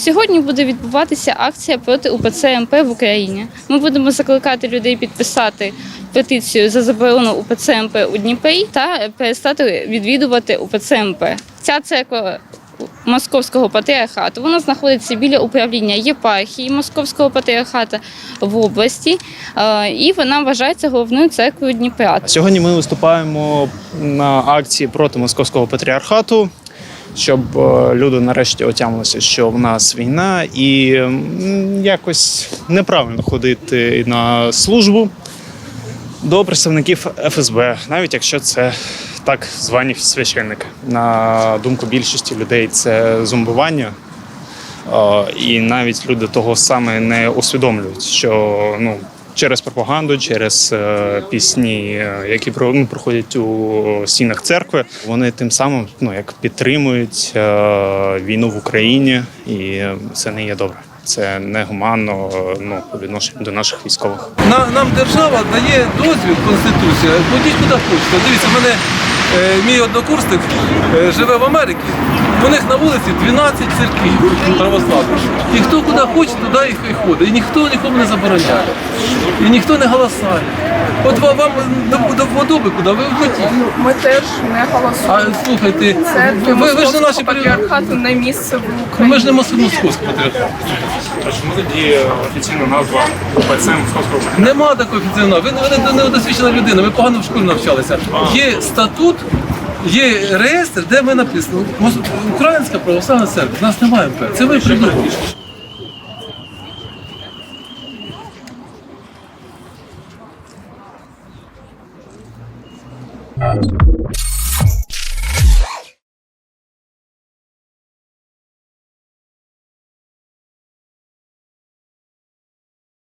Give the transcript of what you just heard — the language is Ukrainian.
Сьогодні буде відбуватися акція проти УПЦ МП в Україні. Ми будемо закликати людей підписати петицію за заборону УПЦ МП у Дніпрі та перестати відвідувати УПЦ МП. Ця церква Московського патріархату. Вона знаходиться біля управління єпархії Московського патріархату в області, е, і вона вважається головною церквою Дніпра. Сьогодні ми виступаємо на акції проти московського патріархату, щоб е, люди нарешті отямилися, що в нас війна, і якось неправильно ходити на службу до представників ФСБ, навіть якщо це так звані священники. На думку більшості людей, це зомбування. Е, І навіть люди того саме не усвідомлюють, що ну через пропаганду, через е, пісні, е, які ну, проходять у стінах церкви, вони тим самим ну як підтримують е, війну в Україні, і це не є добре. Це негуманно гуманно. ну по відношенню до наших військових. На- Нам держава дає дозвіл, Конституція, ходіть куди хочете. Дивіться, мене мій однокурсник е, живе в Америці. У них на вулиці 12 церквів православних. І хто куди хоче, туди і і ходить. І ніхто нікому не забороняє. І ніхто не голосає. От вам до, до вподоби, куди ви хотіть. Ми теж не голосуємо. А слухайте, Це ви, ви ж не наші патріархату не місце в Україні. Ми ж не мос- московський патріархат. Чому тоді офіційна назва УПЦ Московського Нема такого офіційного. Ви, ви не- не досвідчена людина, ви погано в школі навчалися. Є статут, є реєстр, де ми написано Українська православна церква. У нас немає МП. Це ви придумали.